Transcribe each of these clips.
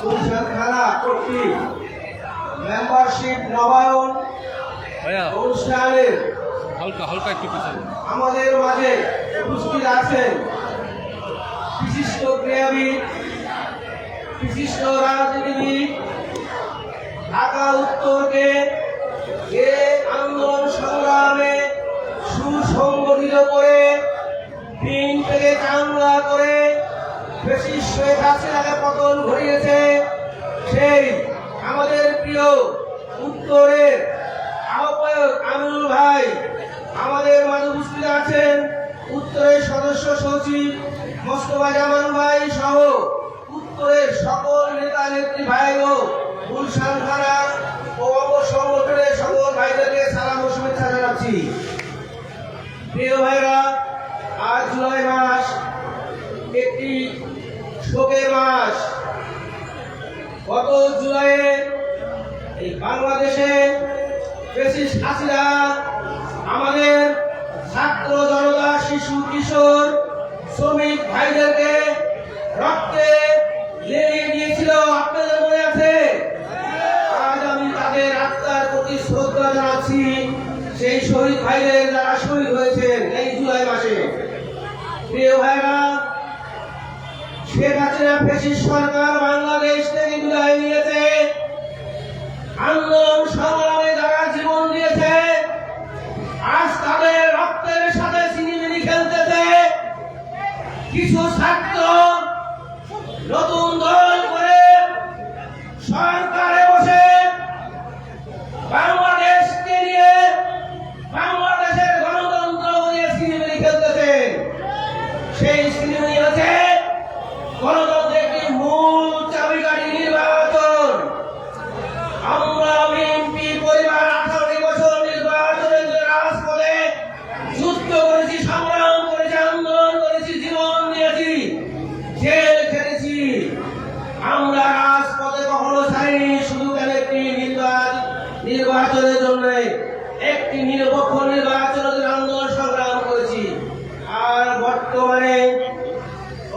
গুলশান থানা কর্তৃক মেম্বারশিপ নবায়ন অনুষ্ঠানের হালকা হালকা আমাদের মাঝে উপস্থিত আছেন বিশিষ্ট ক্রীড়াবিদ বিশিষ্ট রাজনীতিবিদ ঢাকা উত্তরকে এ আন্দোলন সংগ্রামে সুসংগঠিত করে, দিন থেকে চাঙ্গা করে বেশি শেখ হাসিনাকে পতন ঘটিয়েছে। সেই আমাদের প্রিয় উত্তরের আহ্বায়ক আমিনুল ভাই আমাদের মাঝে আছেন। উত্তরের সদস্য সচিব মোস্তফা জামান ভাই সহ উত্তরের সকল নেতা, নেত্রী ভাই ও গুলশান থানা ও অঙ্গ সংগঠনের সকল ভাইদেরকে সালাম ও শুভেচ্ছা জানাচ্ছি। প্রিয় ভাইরা, আজ জুলাই মাস, একটি শোকের মাস। গত জুলাইয়ে এই বাংলাদেশে বেশি হাসিরা আমাদের ছাত্র জনতা, শিশু, কিশোর, শ্রমিক ভাইদেরকে রক্তে লেগে দিয়েছিল। আপনাদের মনে আছে? আজ আমি তাদের আত্মার প্রতি শ্রদ্ধা জানাচ্ছি। সেই শহীদ ভাইদের যারা শহীদ হয়েছেন এই জুলাই মাসে। প্রিয় ভাইরা, শেখ হাসিনা ফেসিস সরকার বাংলাদেশ থেকে বিদায় নিয়েছে। আন্দোলন সংগ্রামে যারা জীবন দিয়েছে, আজ তাদের রক্তের সাথে সিনেমিনি খেলতেছে। কিছু ছাত্র নতুন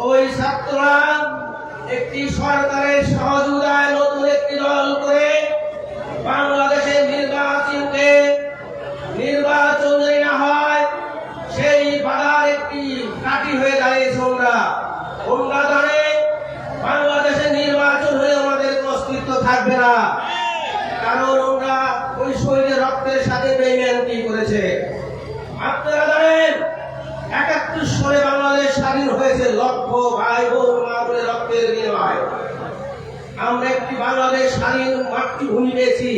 ওই ছাত্ররা একটি সরকারের সহযোগিতায় নতুন একটি দল করে বাংলাদেশের নির্বাচনকে নির্বাচন যদি না হয়, সেই বাধার একটি কাঠি হয়ে দাঁড়িয়েছে ওরা ওরা জানে বাংলাদেশের নির্বাচন হয়ে আমাদের অস্তিত্ব থাকবে না। কারণ ওরা ওই শহীদের রক্তের সাথে বেইমানকি করেছে আপনারা জানেন একাত্তর সালে বাংলাদেশ স্বাধীন হয়েছে লক্ষ ভাই বোন মা বোনের রক্তের বিনিময়। আমরা একটি বাংলাদেশ স্বাধীন মাতৃভূমি পেয়েছি।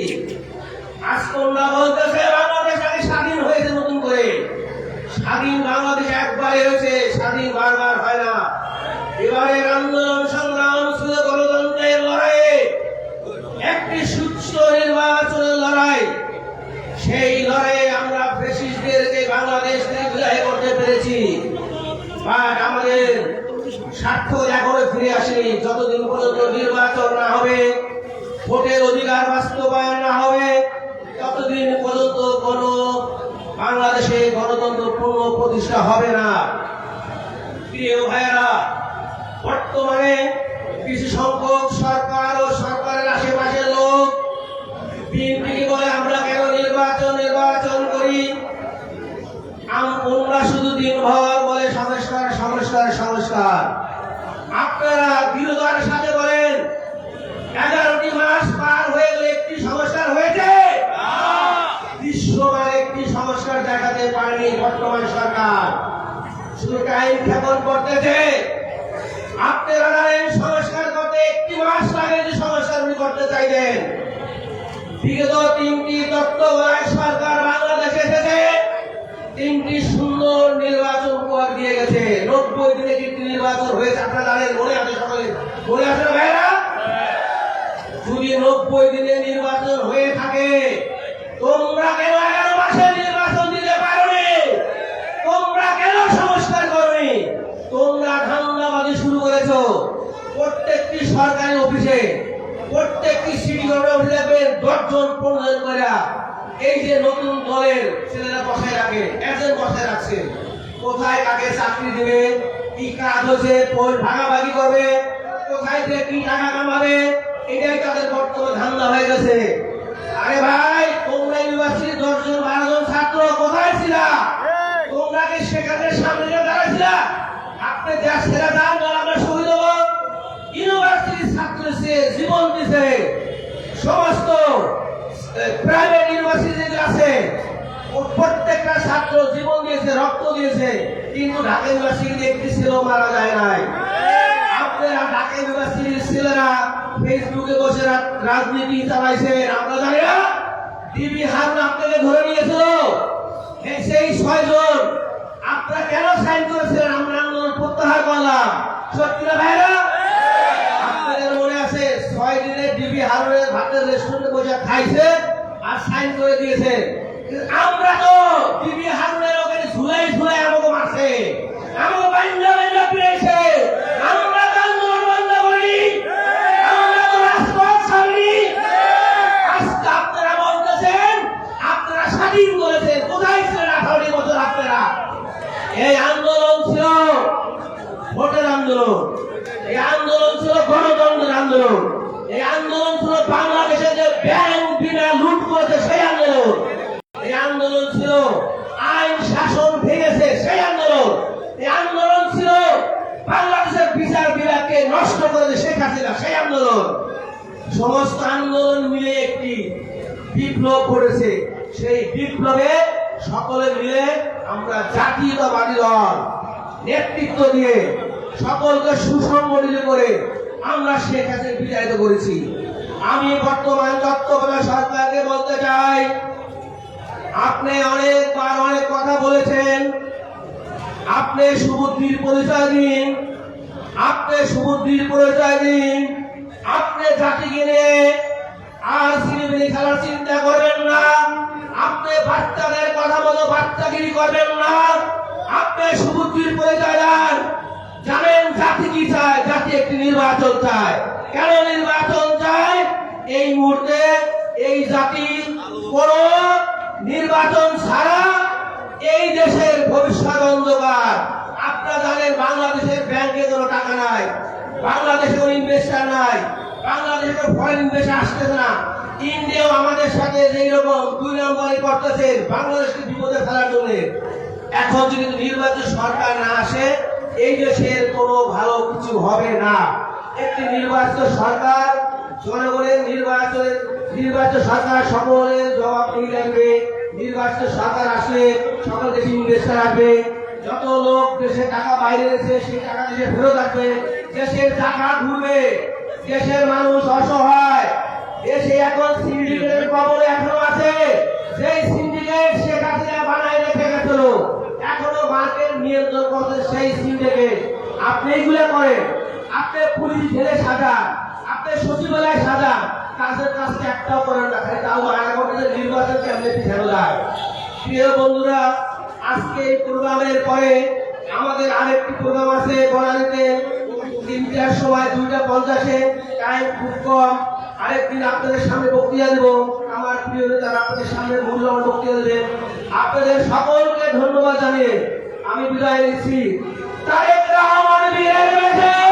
আজকে ওরা বলতেছে, বাংলাদেশ আগে স্বাধীন হয়েছে নতুন করে। স্বাধীন বাংলাদেশ একবারে হয়েছে, স্বাধীন বারবার হয় না। এবারের আন্দোলন, সংগ্রাম লড়াইয়ে একটি সুষ্ঠু নির্বাচনের লড়াই। সেই লড়াইয়ে আমরা ফেসিস্টদেরকে বাংলাদেশ থেকে করতে পেরেছি, বাট আমাদের স্বার্থ এখনও ফিরে আসেনি। যতদিন পর্যন্ত নির্বাচন না হবে, ভোটের অধিকার বাস্তবায়ন না হবে, ততদিন পর্যন্ত কোন বাংলাদেশে গণতন্ত্র পূর্ণ প্রতিষ্ঠা হবে না। প্রিয় ভাইয়েরা, বর্তমানে কিছু সংখ্যক সরকার ও সরকারের আশেপাশের লোক বিএনপিকে বলে আমরা কেন নির্বাচন নির্বাচন করি? আম- আমরা শুধু দিনভর বলে, সংস্কার সংস্কার সংস্কার। আপনারা সাথে বলেন, এগারোটি মাস পার হয়ে একটি সংস্কার হয়েছে? বিশ্বমান দেখাতে পারেনি বর্তমান সরকার। শুধু টাইম ক্ষেপণ করতেছে। আপনারা সংস্কার করতে একটি মাস লাগে যে সংস্কার করতে চাইলেন। বিগত তিনটি তত্ত্বাবধায়ক সরকার বাংলাদেশে এসেছে। তিনটি সুন্দর নির্বাচন উপহার দিয়ে গেছে। নব্বই দিনে কিন্তু নির্বাচন হয়েছে। আপনারা জানেন, মনে আছে সকলে? মনে আছে ভাইরা যদি নব্বই দিনে নির্বাচন হয়ে থাকে, তোমরা কেন এগারো মাসে নির্বাচন দিতে পারোনি? তোমরা কেন সংস্কার করনি? তোমরা ধান্দাবাজি শুরু করেছ। প্রত্যেকটি সরকারি অফিসে, প্রত্যেকটি সিটি গভর্নমেন্ট অফিসে দশজন পনেরো করে এই যে নতুন দলের ছেলেরা বসায় রাখে, একজন বসায় রাখছে। কোথায় কাকে চাকরি দেবে, কি কাজ হচ্ছে ভাগাভাগি করবে, কোথায় থেকে কি টাকা কামাবে, এটাই তাদের বর্তমান ধান্দা হয়ে গেছে। আরে ভাই, তোমরা ইউনিভার্সিটির দশজন বারো জন ছাত্র, কোথায় ছিলা? তোমরা কি সেখানে সামনে দাঁড়াইছিলা? আপনি দেশ ছেড়ে দান আমরা শহীদ হব ইউনিভার্সিটির ছাত্র সে জীবন দিছে। সমস্ত প্রাইভেট ইউনিভার্সিটি যে আছে ও প্রত্যেকটা ছাত্র জীবন দিয়েছে, রক্ত দিয়েছে, কিন্তু ঢাকা ইউনিভার্সিটি একটি ছিল মারা যায় নাই। আপনারা ঢাকা ইউনিভার্সিটির ছেলেরা ফেসবুকে বসে রাজনীতি চালাইছে, আমরা জানি না। টিভি হারুন আপনাকে ধরে নিয়েছিল। সেই ছয়জন, আপনারা কেন সাইন করেছিলেন? আমরা আন্দোলন প্রত্যাহার করলাম। সত্যি না ভাইরা? আপনাদের মনে আছে, ছয় দিনে ডিবি হারুনের ভাতের রেস্টুরেন্টে বসে খাইছে আর সাইন করে দিয়েছে। আমরা তো ডিবি হারুনের ওখানে ঝুলাই ঝুলাই আমাকে মারছে। আমাকে বান্ধা বান্ধা পেয়েছে আমরা তো আন্দোলন বন্ধ করি। আমরা তো রাজপথ ছাড়ি। আজকে আপনারা বলতেছেন, আপনারা স্বাধীন করেছেন। কোথায় ছিলেন বছর আপনারা? এই আন্দোলন ছিল ভোটের আন্দোলন। এই আন্দোলন ছিল গণতন্ত্রের আন্দোলন। এই আন্দোলন ছিল বাংলাদেশে যে ব্যাংক বিনা লুট করেছে সেই আন্দোলন এই আন্দোলন ছিল আইন শাসন ভেঙেছে সেই আন্দোলন এই আন্দোলন ছিল বাংলাদেশের বিচার বিভাগকে নষ্ট করেছে শেখ হাসিনা সেই আন্দোলন। সমস্ত আন্দোলন মিলে একটি বিপ্লব করেছে। সেই বিপ্লবে সকলে মিলে আমরা জাতীয়তাবাদী দল, নেতৃত্ব দিয়ে সকলকে সুসংগঠিত করে আমরা শেখ হাসিনা বিজয়িত করেছি। আমি বর্তমান তত্ত্বাবধায়ক সরকারকে বলতে চাই, আপনি অনেকবার অনেক কথা বলেছেন। আপনি সুবুদ্ধির পরিচয় দিন। আপনি সুবুদ্ধির পরিচয় দিন আপনি জাতি নিয়ে আর সিনেমিনি খেলার চিন্তা করবেন না। আপনি বাচ্চাদের কথা মতো বাচ্চাগিরি করবেন না। আপনি সুবুদ্ধির পরিচয় দেন জানেন জাতি কি চায়? জাতি একটি নির্বাচন চায়। কেন নির্বাচন চায়? এই মুহূর্তে এই জাতি কোন নির্বাচন ছাড়া এই দেশের ভবিষ্যৎ অন্ধকার। আপনারা জানেন বাংলাদেশের ব্যাংকে কোনো টাকা নাই, বাংলাদেশে কোনো ইনভেস্টার নাই, বাংলাদেশে কোনো ফরেন ইনভেস্টার আসতেছে না। ইন্ডিয়াও আমাদের সাথে যেই রকম দুই নম্বরে করতেছেন বাংলাদেশকে বিপদে ফেলার জন্য। এখন যদি নির্বাচিত সরকার না আসে, এই দেশের কোনো ভালো কিছু হবে না। একটি নির্বাচিত সরকার, জনগণের নির্বাচনের নির্বাচিত সরকার, সকলের জবাব দিয়ে লাগবে। নির্বাচিত সরকার আসলে সকল দেশে ইনভেস্টার আসবে। যত লোক দেশে টাকা বাইরে রয়েছে সেই টাকা দেশে ফেরত আসবে। দেশের টাকা ঘুরবে। দেশের মানুষ অসহায়। দেশে এখন সিন্ডিকেটের কবলে এখনও আছে। সেই সিন্ডিকেট শেখ হাসিনা বানায় রেখে গেছিল, এখনও মার্কেট নিয়ন্ত্রণ করছে সেই সিন্ডিকেট আপনি এইগুলো করেন। আপনি পুলিশ ঢেলে সাজান। আপনি সচিবালয় সাজান। কাজের কাজটা একটাও করেন না। তাও আগামী নির্বাচন কেমনে পিছানো যায় প্রিয় বন্ধুরা আজকে এই প্রোগ্রামের পরে আমাদের আরেকটি প্রোগ্রাম আছে বনানীতে। তিনটার সময় দুইটা পঞ্চাশে। টাইম খুব কম। আরেকদিন আপনাদের সামনে বক্তৃতা দেব। আমার প্রিয় নেতারা আপনাদের সামনে মূল্যবান বক্তৃতা দেবেন। আপনাদের সকলকে ধন্যবাদ জানিয়ে আমি বিদায় নিচ্ছি। তারেক রহমান বীরের বেশে!